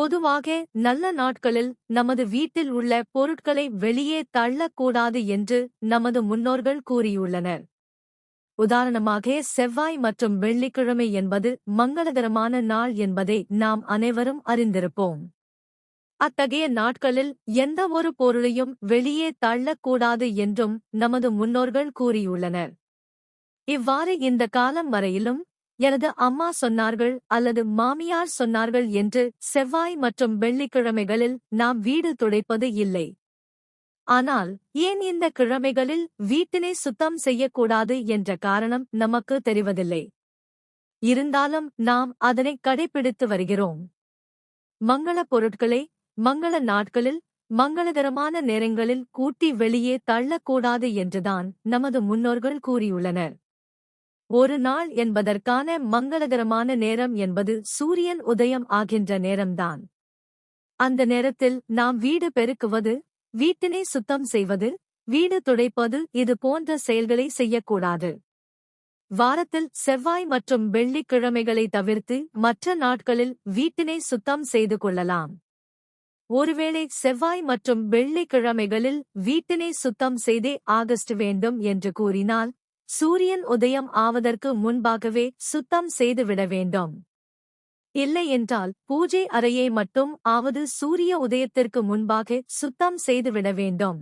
பொதுவாக நல்ல நாட்களில் நமது வீட்டில் உள்ள பொருட்களை வெளியே தள்ளக்கூடாது என்று நமது முன்னோர்கள் கூறியுள்ளனர். உதாரணமாக செவ்வாய் மற்றும் வெள்ளிக்கிழமை என்பது மங்களகரமான நாள் என்பதை நாம் அனைவரும் அறிந்திருப்போம். அத்தகைய நாட்களில் எந்த ஒரு பொருளையும் வெளியே தள்ளக்கூடாது என்றும் நமது முன்னோர்கள் கூறியுள்ளனர். இவ்வாறு இந்த காலம் வரையிலும் எனது அம்மா சொன்னார்கள் அல்லது மாமியார் சொன்னார்கள் என்று செவ்வாய் மற்றும் வெள்ளிக்கிழமைகளில் நாம் வீடு துடைப்பது இல்லை. ஆனால் ஏன் இந்த கிழமைகளில் வீட்டினை சுத்தம் செய்யக்கூடாது என்ற காரணம் நமக்கு தெரிவதில்லை. இருந்தாலும் நாம் அதனை கடைபிடித்து வருகிறோம். மங்கள பொருட்களை மங்கள நாட்களில் மங்களகரமான நேரங்களில் கூட்டி வெளியே தள்ளக்கூடாது என்றுதான் நமது முன்னோர்கள் கூறியுள்ளனர். ஒரு நாள் என்பதற்கான மங்களகரமான நேரம் என்பது சூரியன் உதயம் ஆகின்ற நேரம்தான். அந்த நேரத்தில் நாம் வீடு பெருக்குவது வீட்டினை சுத்தம் செய்வது வீடு துடைப்பது இது போன்ற செயல்களை செய்யக்கூடாது. வாரத்தில் செவ்வாய் மற்றும் வெள்ளிக்கிழமைகளை தவிர்த்து மற்ற நாட்களில் வீட்டினை சுத்தம் செய்து கொள்ளலாம். ஒருவேளை செவ்வாய் மற்றும் வெள்ளிக்கிழமைகளில் வீட்டினை சுத்தம் செய்தே ஆகஸ்ட் வேண்டும் என்று கூறினால் சூரியன் உதயம் ஆவதற்கு முன்பாகவே சுத்தம் செய்துவிட வேண்டும். இல்லை என்றால் பூஜை அறையை மட்டும் ஆவது சூரிய உதயத்திற்கு முன்பாக சுத்தம் செய்துவிட வேண்டும்.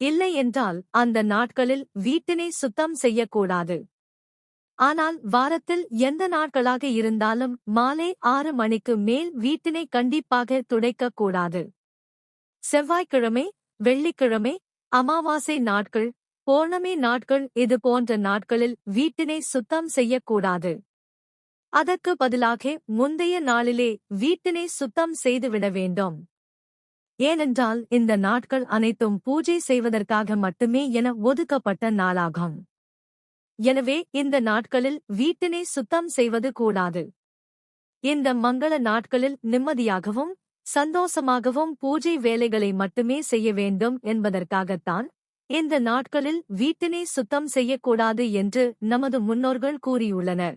இல்லை என்றால் அந்த நாட்களில் வீட்டினை சுத்தம் செய்யக்கூடாது. ஆனால் வாரத்தில் எந்த நாட்களாக இருந்தாலும் மாலை ஆறு மணிக்கு மேல் வீட்டினை கண்டிப்பாக துடைக்கக் கூடாது செவ்வாய்க்கிழமை வெள்ளிக்கிழமை அமாவாசை நாட்கள் பௌர்ணமி நாட்கள் இது போன்ற நாட்களில் வீட்டினை சுத்தம் செய்யக்கூடாது. அதற்கு பதிலாக முந்தைய நாளிலே வீட்டினை சுத்தம் செய்துவிட வேண்டும். ஏனென்றால் இந்த நாட்கள் அனைத்தும் பூஜை செய்வதற்காக மட்டுமே என ஒதுக்கப்பட்ட நாளாகும். எனவே இந்த நாட்களில் வீட்டினை சுத்தம் செய்வது கூடாது. இந்த மங்கள நாட்களில் நிம்மதியாகவும் சந்தோஷமாகவும் பூஜை வேலைகளை மட்டுமே செய்ய வேண்டும் என்பதற்காகத்தான் இந்த நாட்களில் வீட்டினை சுத்தம் செய்யக்கூடாது என்று நமது முன்னோர்கள் கூறியுள்ளனர்.